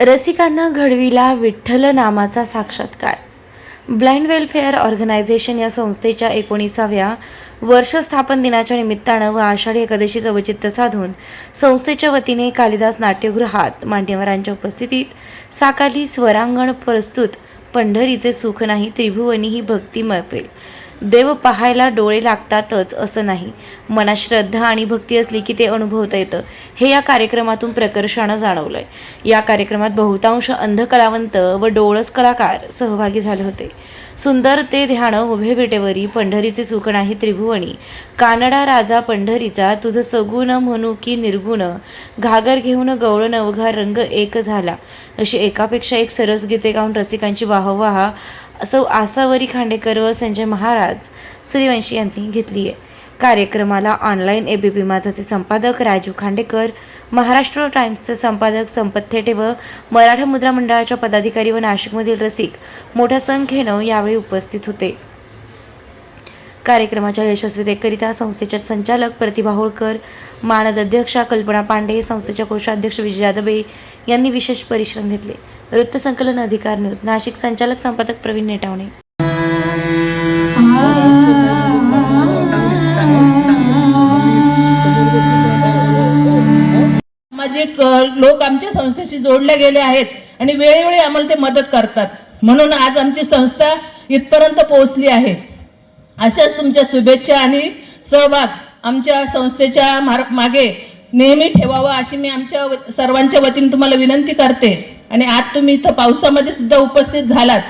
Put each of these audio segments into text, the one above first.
रसिकांना घडविला विठ्ठल नामाचा साक्षात्कार. Blind welfare organisation या संस्थेच्या एकोणीसाव्या वर्ष स्थापन दिनाच्या निमित्तानं व आषाढी एकादशीचं औचित्य साधून संस्थेच्या वतीने कालिदास नाट्यगृहात मान्यवरांच्या उपस्थितीत साकारली स्वरांगण प्रस्तुत पंढरीचे सुख नाही त्रिभुवनी ही भक्ती मैफिल देव पाहायला डोळे लागतातच असं नाही. मनात श्रद्धा आणि भक्ती असली की ते अनुभवता येतं. हे या कार्यक्रमातून प्रकर्षानं जाणवलं आहे या कार्यक्रमात बहुतांश अंध कलावंत व डोळस कलाकार सहभागी झाले होते. सुंदर ते ध्यान उभे भेटेवरी पंढरीचे सुख नाही त्रिभुवनी. कानडा राजा पंढरीचा तुझं सगुण म्हणू की निर्गुण. घागर घेऊन गवळ नवघा रंग एक झाला. अशी एकापेक्षा एक सरस गीते गाऊन रसिकांची वाहवाहा असं आसावरी खांडेकर व संजय महाराज सूर्यवंशी यांनी घेतली आहे. कार्यक्रमाला ऑनलाईन ए बी पी माझाचे संपादक राजू खांडेकर महाराष्ट्र टाइम्सचे संपादक संपत थेटे व मराठा मुद्रा मंडळाच्या पदाधिकारी व नाशिकमधील रसिक मोठ्या संख्येनं यावेळी उपस्थित होते. कार्यक्रमाच्या यशस्वीतेकरिता संस्थेच्या संचालक प्रतिभा होळकर मानद अध्यक्षा कल्पना पांडे संस्थेच्या कोषाध्यक्ष विजया दबे यांनी विशेष परिश्रम घेतले. वृत्तसंकलन अधिकार न्यूज नाशिक संचालक संपादक प्रवीण नेटावणे. सामाजिक लोक आमच्या संस्थेशी जोडले गेले आहेत आणि वेळोवेळी आम्हाला ते मदत करतात. म्हणून आज आमची संस्था इथपर्यंत पोहोचली आहे. अशाच तुमच्या शुभेच्छा आणि सहभाग आमच्या संस्थेच्या मार- मागे नेहमी ठेवावं अशी मी आमच्या व- सर्वांच्या वतीने तुम्हाला विनंती करते. आणि आज तुम्ही इथं पावसामध्ये सुद्धा उपस्थित झालात.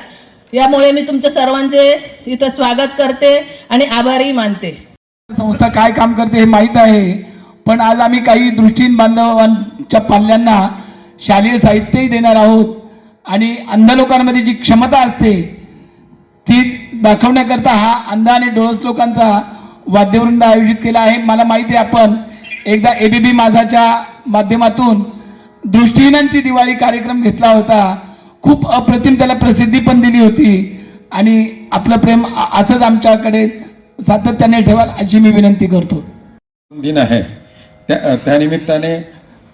यामुळे मी तुमच्या सर्वांचे इथं स्वागत करते आणि आभारही मानते. संस्था काय काम करते हे माहीत आहे. पण आज आम्ही काही दृष्टीन बांधवांच्या पाल्यांना शालेय साहित्यही देणार आहोत. आणि अंध लोकांमध्ये जी क्षमता असते ती दाखवण्याकरता हा अंध आणि डोळस लोकांचा वाद्यवृंद आयोजित केला आहे. मला माहिती आहे आपण एकदा एबीबी माझाच्या माध्यमातून दृष्टीहीनांची दिवाळी कार्यक्रम घेतला होता. खूप अप्रतिम त्याला प्रसिद्धी पण दिली होती. आणि आपलं प्रेम असंच आमच्याकडे सातत्याने ठेवाल अशी मी विनंती करतो. दिन आहे. त्या त्यानिमित्ताने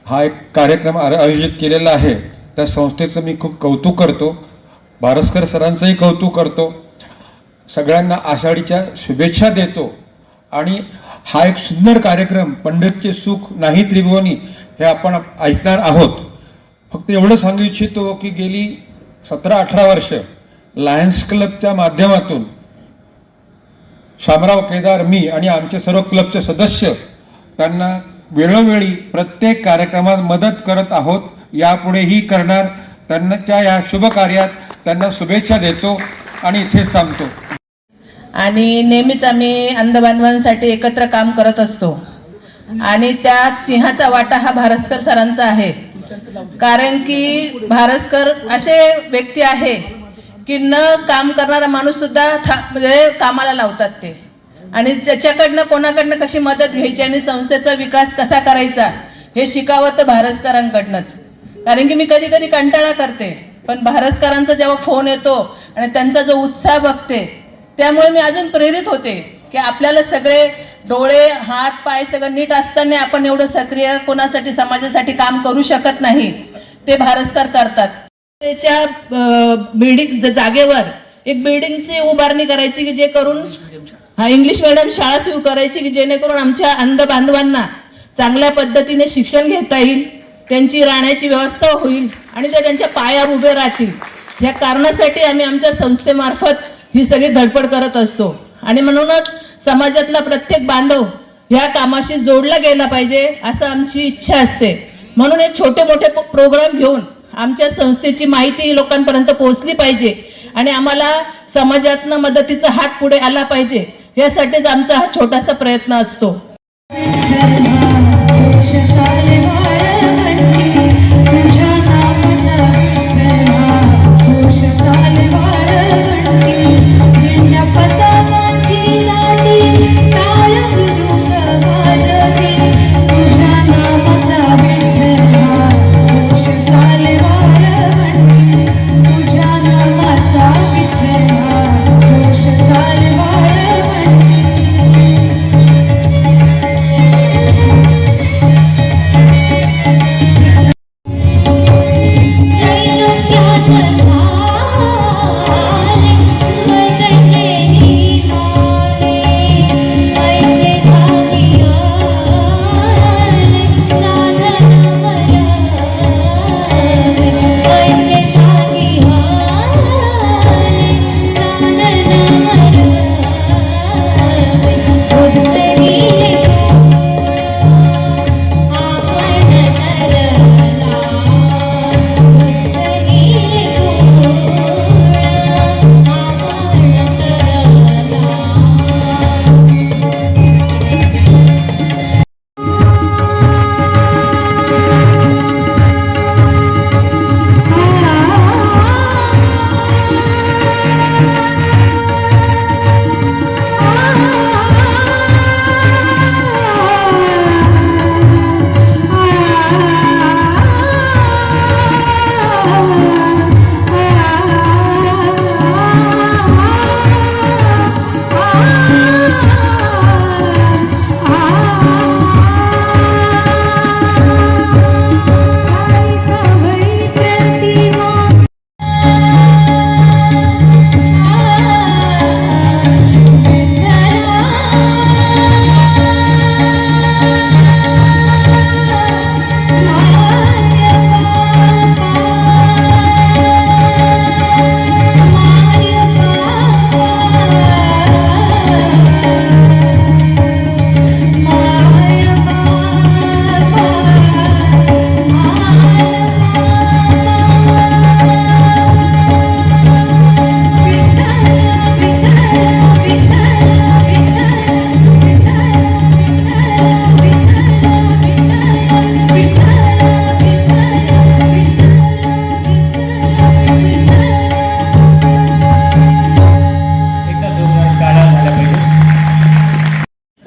हा एक कार्यक्रम आर- आयोजित केलेला आहे. त्या संस्थेचं मी खूप कौतुक करतो. भारस्कर सरांचंही कौतुक करतो. सगळ्यांना आषाढीच्या शुभेच्छा देतो. आणि हा एक सुंदर कार्यक्रम पंडितचे सुख नाही त्रिभुवनी हे आपण ऐकणार आहोत. फक्त एवढं सांगू इच्छितो की गेली सतरा अठरा वर्ष लायन्स क्लबच्या माध्यमातून शामराव केदार मी आणि आमचे सर्व क्लबचे सदस्य त्यांना वेळोवेळी प्रत्येक कार्यक्रमात मदत करत आहोत. यापुढेही करणार. त्यांच्या या शुभ कार्यात त्यांना शुभेच्छा देतो आणि इथेच थांबतो. आणि नेहमीच आम्ही अंधबांधवांसाठी एकत्र काम करत असतो. आणि त्यात सिंहाचा वाटा हा भारस्कर सरांचा आहे. कारण की भारस्कर असे व्यक्ती आहे की न काम करणारा माणूस सुद्धा था म्हणजे कामाला लावतात ते. आणि त्याच्याकडनं कोणाकडनं कशी मदत घ्यायची आणि संस्थेचा विकास कसा करायचा हे शिकावं तर भारस्करांकडनंच. कारण की मी कधी कधी कंटाळा करते. पण भारस्करांचा जेव्हा फोन येतो आणि त्यांचा जो उत्साह बघते त्यामुळे मी अजून प्रेरित होते की आपल्याला सगळे डोळे हात पाय सगळं नीट असताना आपण एवढं सक्रिय कोणासाठी समाजासाठी काम करू शकत नाही. ते भारस्कर करतात. त्याच्या बिल्डिंग जागेवर एक बिल्डिंगची उभारणी करायची की जे करून हा इंग्लिश मिडियम शाळा सुरू करायची की जेणेकरून आमच्या अंध बांधवांना चांगल्या पद्धतीने शिक्षण घेता येईल त्यांची राहण्याची व्यवस्था होईल आणि ते त्यांच्या पायावर उभे राहतील. या कारणासाठी आम्ही आमच्या संस्थेमार्फत ही सगळी धडपड करत असतो. आणि म्हणूनच समाजातला प्रत्येक बांधव ह्या कामाशी जोडला गेला पाहिजे असं आमची इच्छा असते. म्हणून हे छोटे मोठे प्रोग्राम घेऊन आमच्या संस्थेची माहिती लोकांपर्यंत पोहोचली पाहिजे आणि आम्हाला समाजातनं मदतीचा हात पुढे आला पाहिजे यासाठीच आमचा हा छोटासा प्रयत्न असतो.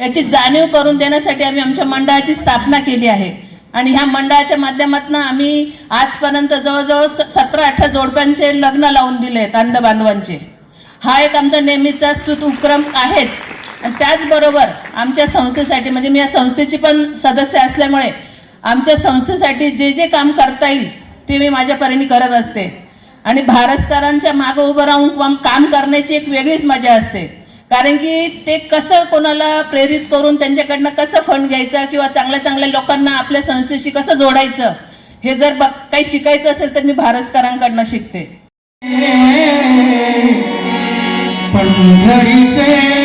याची जाणीव करून देण्यासाठी आम्ही आमच्या मंडळाची स्थापना केली आहे. आणि ह्या मंडळाच्या माध्यमातून आम्ही आजपर्यंत जवळजवळ सतरा अठरा जोडप्यांचे लग्न लावून दिले आहेत अंध बांधवांचे हा एक आमचा नेहमीचा स्तुत उपक्रम आहेच. आणि त्याचबरोबर आमच्या संस्थेसाठी म्हणजे मी या संस्थेची पण सदस्य असल्यामुळे आमच्या संस्थेसाठी जे जे काम करता येईल ते मी माझ्या परीने करत असते. आणि भारसकरांच्या मागं उभं राहून काम करण्याची एक वेगळीच मजा असते. कारण की ते कसं कोणाला प्रेरित करून त्यांच्याकडनं कसं फंड घ्यायचं किंवा चांगल्या चांगल्या लोकांना आपल्या संस्थेशी कसं जोडायचं हे जर बघ काही शिकायचं असेल तर मी भारसकरांकडनं शिकते. पंढरीचे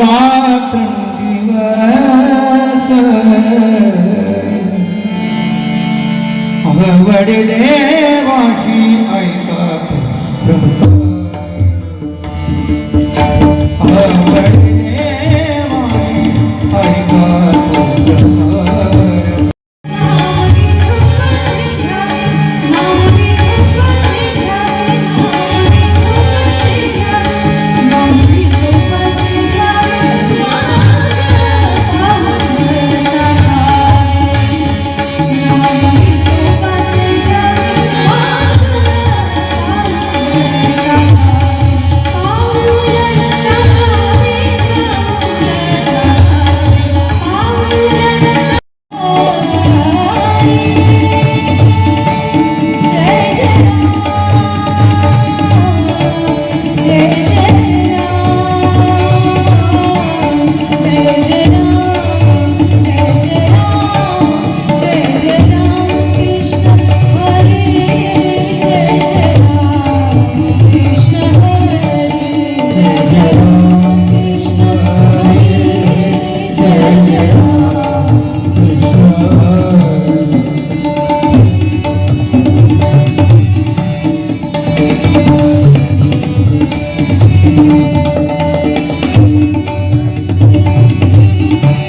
रात्रंदिवस. वडदेवाशी ऐ